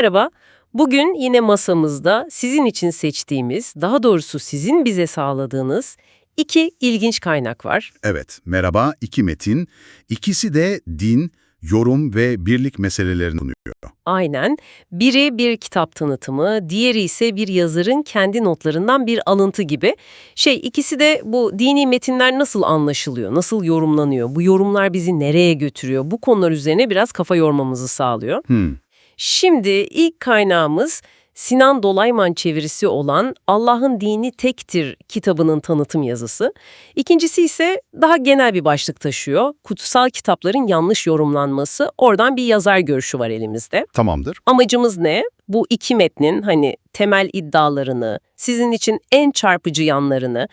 Merhaba. Bugün yine masamızda sizin için seçtiğimiz, daha doğrusu sizin bize sağladığınız iki ilginç kaynak var. Evet, merhaba iki metin. İkisi de din, yorum ve birlik meselelerini sunuyor. Aynen. Biri bir kitap tanıtımı, diğeri ise bir yazarın kendi notlarından bir alıntı gibi. Şey ikisi de bu dini metinler nasıl anlaşılıyor, nasıl yorumlanıyor, bu yorumlar bizi nereye götürüyor, bu konular üzerine biraz kafa yormamızı sağlıyor. Hmm, Şimdi ilk kaynağımız Sinan Dolayman çevirisi olan Allah'ın Dini Tektir kitabının tanıtım yazısı. İkincisi ise daha genel bir başlık taşıyor. Kutsal kitapların yanlış yorumlanması. Oradan bir yazar görüşü var elimizde. tamamdır. Amacımız ne? Bu iki metnin hani temel iddialarını, sizin için en çarpıcı yanlarını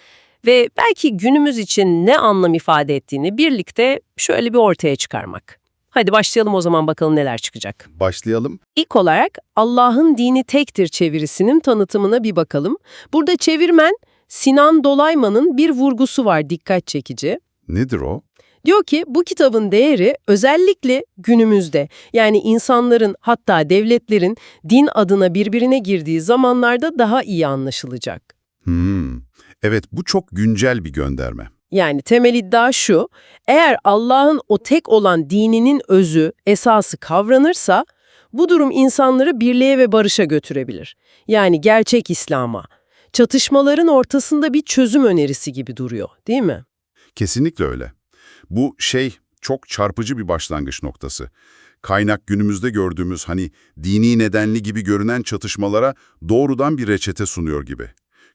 ve belki günümüz için ne anlam ifade ettiğini birlikte şöyle bir ortaya çıkarmak. Hadi başlayalım o zaman bakalım neler çıkacak. Başlayalım. İlk olarak Allah'ın dini tektir çevirisinin tanıtımına bir bakalım. Burada çevirmen Sinan Dolayman'ın bir vurgusu var dikkat çekici. Nedir o? Diyor ki bu kitabın değeri özellikle günümüzde yani insanların hatta devletlerin din adına birbirine girdiği zamanlarda daha iyi anlaşılacak. Hmm, evet bu çok güncel bir gönderme. Yani temel iddia şu, eğer Allah'ın o tek olan dininin özü, esası kavranırsa, bu durum insanları birliğe ve barışa götürebilir. Yani gerçek İslam'a. Çatışmaların ortasında bir çözüm önerisi gibi duruyor, değil mi? Kesinlikle öyle. Bu şey çok çarpıcı bir başlangıç noktası. Kaynak günümüzde gördüğümüz hani dini nedenli gibi görünen çatışmalara doğrudan bir reçete sunuyor gibi.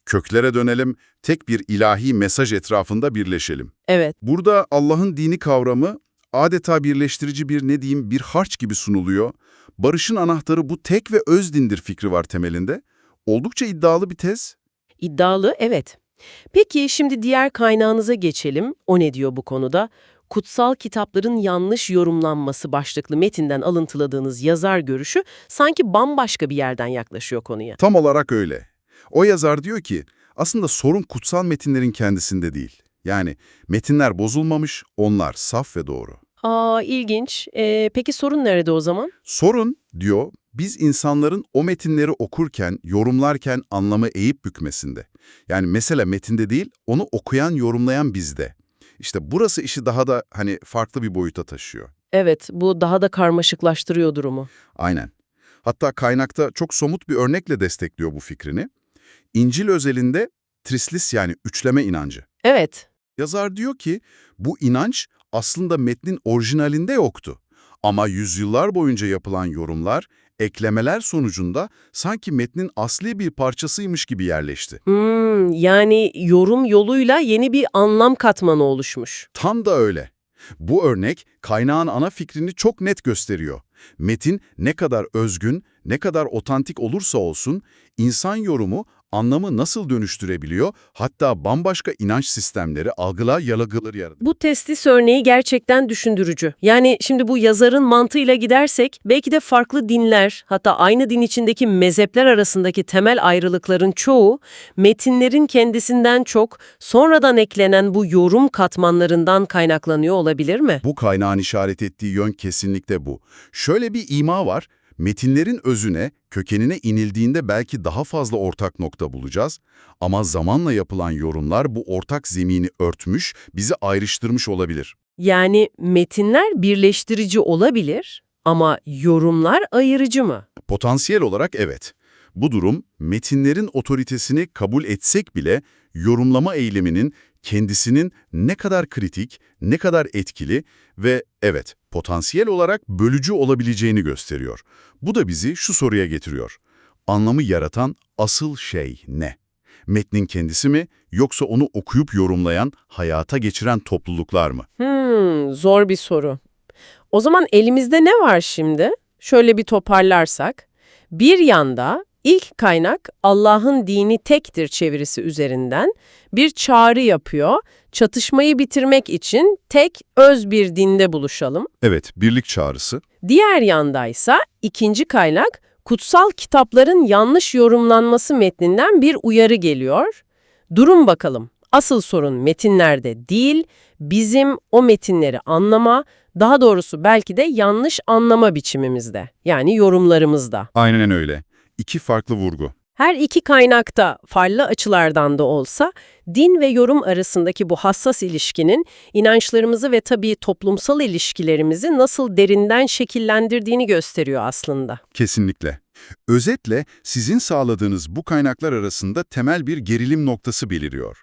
Köklere dönelim, tek bir ilahi mesaj etrafında birleşelim. Evet, Burada Allah'ın dini kavramı adeta birleştirici bir ne diyeyim bir harç gibi sunuluyor. Barışın anahtarı bu tek ve öz dindir fikri var temelinde. Oldukça iddialı bir tez. iddialı, evet. Peki şimdi diğer kaynağınıza geçelim. O ne diyor bu konuda? Kutsal kitapların yanlış yorumlanması başlıklı metinden alıntıladığınız yazar görüşü sanki bambaşka bir yerden yaklaşıyor konuya. Tam olarak öyle. O yazar diyor ki aslında sorun kutsal metinlerin kendisinde değil. Yani metinler bozulmamış, onlar saf ve doğru. Aa ilginç. Ee, peki sorun nerede o zaman? Sorun, diyor, biz insanların o metinleri okurken, yorumlarken anlamı eğip bükmesinde. Yani mesela metinde değil, onu okuyan, yorumlayan bizde. İşte burası işi daha da hani farklı bir boyuta taşıyor. Evet, bu daha da karmaşıklaştırıyor durumu. Aynen. Hatta kaynakta çok somut bir örnekle destekliyor bu fikrini. İncil özelinde trislis yani üçleme inancı. Evet, Yazar diyor ki bu inanç aslında metnin orijinalinde yoktu. Ama yüzyıllar boyunca yapılan yorumlar, eklemeler sonucunda sanki metnin asli bir parçasıymış gibi yerleşti. hmm, yani yorum yoluyla yeni bir anlam katmanı oluşmuş. Tam da öyle. Bu örnek kaynağın ana fikrini çok net gösteriyor. Metin ne kadar özgün, ne kadar otantik olursa olsun, insan yorumu anlamı nasıl dönüştürebiliyor, hatta bambaşka inanç sistemleri, algılar, yargılar yaratıyor. Bu testis örneği gerçekten düşündürücü. Yani şimdi bu yazarın mantığıyla gidersek belki de farklı dinler hatta aynı din içindeki mezhepler arasındaki temel ayrılıkların çoğu metinlerin kendisinden çok sonradan eklenen bu yorum katmanlarından kaynaklanıyor olabilir mi? Bu kaynağın işaret ettiği yön kesinlikle bu. Şöyle bir ima var, metinlerin özüne, kökenine inildiğinde belki daha fazla ortak nokta bulacağız ama zamanla yapılan yorumlar bu ortak zemini örtmüş, bizi ayrıştırmış olabilir. Yani metinler birleştirici olabilir ama yorumlar ayırıcı mı? Potansiyel olarak evet. Bu durum metinlerin otoritesini kabul etsek bile yorumlama eyleminin kendisinin ne kadar kritik, ne kadar etkili ve evet potansiyel olarak bölücü olabileceğini gösteriyor. Bu da bizi şu soruya getiriyor. Anlamı yaratan asıl şey ne? Metnin kendisi mi yoksa onu okuyup yorumlayan, hayata geçiren topluluklar mı? Hmm, zor bir soru. O zaman elimizde ne var şimdi? Şöyle bir toparlarsak. Bir yanda ilk kaynak Allah'ın dini tektir çevirisi üzerinden bir çağrı yapıyor. Çatışmayı bitirmek için tek öz bir dinde buluşalım. Evet, birlik çağrısı. Diğer yandaysa ikinci kaynak kutsal kitapların yanlış yorumlanması metninden bir uyarı geliyor. Durun bakalım. Asıl sorun metinlerde değil, bizim o metinleri anlama, daha doğrusu belki de yanlış anlama biçimimizde, yani yorumlarımızda. Aynen öyle. İki farklı vurgu. Her iki kaynakta farklı açılardan da olsa din ve yorum arasındaki bu hassas ilişkinin inançlarımızı ve tabii toplumsal ilişkilerimizi nasıl derinden şekillendirdiğini gösteriyor aslında. Kesinlikle. Özetle sizin sağladığınız bu kaynaklar arasında temel bir gerilim noktası beliriyor.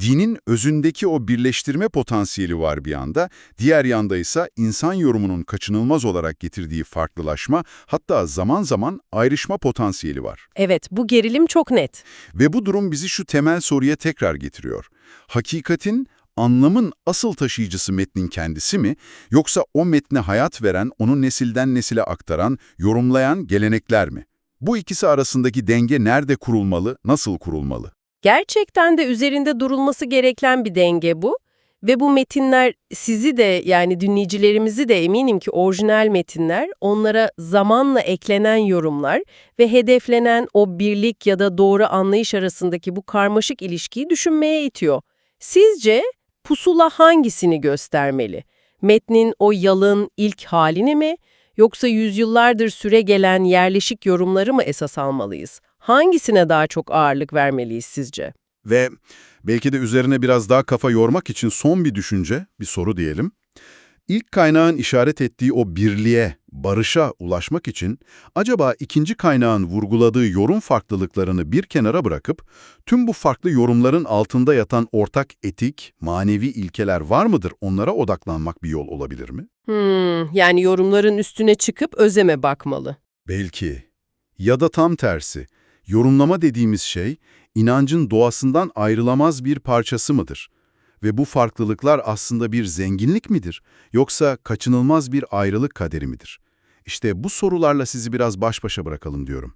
Dinin özündeki o birleştirme potansiyeli var bir yanda, diğer yanda ise insan yorumunun kaçınılmaz olarak getirdiği farklılaşma, hatta zaman zaman ayrışma potansiyeli var. Evet, bu gerilim çok net. Ve bu durum bizi şu temel soruya tekrar getiriyor. Hakikatin, anlamın asıl taşıyıcısı metnin kendisi mi, yoksa o metne hayat veren, onu nesilden nesile aktaran, yorumlayan gelenekler mi? Bu ikisi arasındaki denge nerede kurulmalı, nasıl kurulmalı? Gerçekten de üzerinde durulması gereken bir denge bu. Ve bu metinler sizi de yani dinleyicilerimizi de eminim ki orijinal metinler onlara zamanla eklenen yorumlar ve hedeflenen o birlik ya da doğru anlayış arasındaki bu karmaşık ilişkiyi düşünmeye itiyor. Sizce pusula hangisini göstermeli? Metnin o yalın ilk halini mi yoksa yüzyıllardır süre gelen yerleşik yorumları mı esas almalıyız? Hangisine daha çok ağırlık vermeliyiz sizce? Ve belki de üzerine biraz daha kafa yormak için son bir düşünce, bir soru diyelim. İlk kaynağın işaret ettiği o birliğe, barışa ulaşmak için acaba ikinci kaynağın vurguladığı yorum farklılıklarını bir kenara bırakıp tüm bu farklı yorumların altında yatan ortak etik, manevi ilkeler var mıdır onlara odaklanmak bir yol olabilir mi? Hmm, yani yorumların üstüne çıkıp özeme bakmalı. Belki. Ya da tam tersi. Yorumlama dediğimiz şey, inancın doğasından ayrılamaz bir parçası mıdır? Ve bu farklılıklar aslında bir zenginlik midir? Yoksa kaçınılmaz bir ayrılık kaderi midir? İşte bu sorularla sizi biraz baş başa bırakalım diyorum.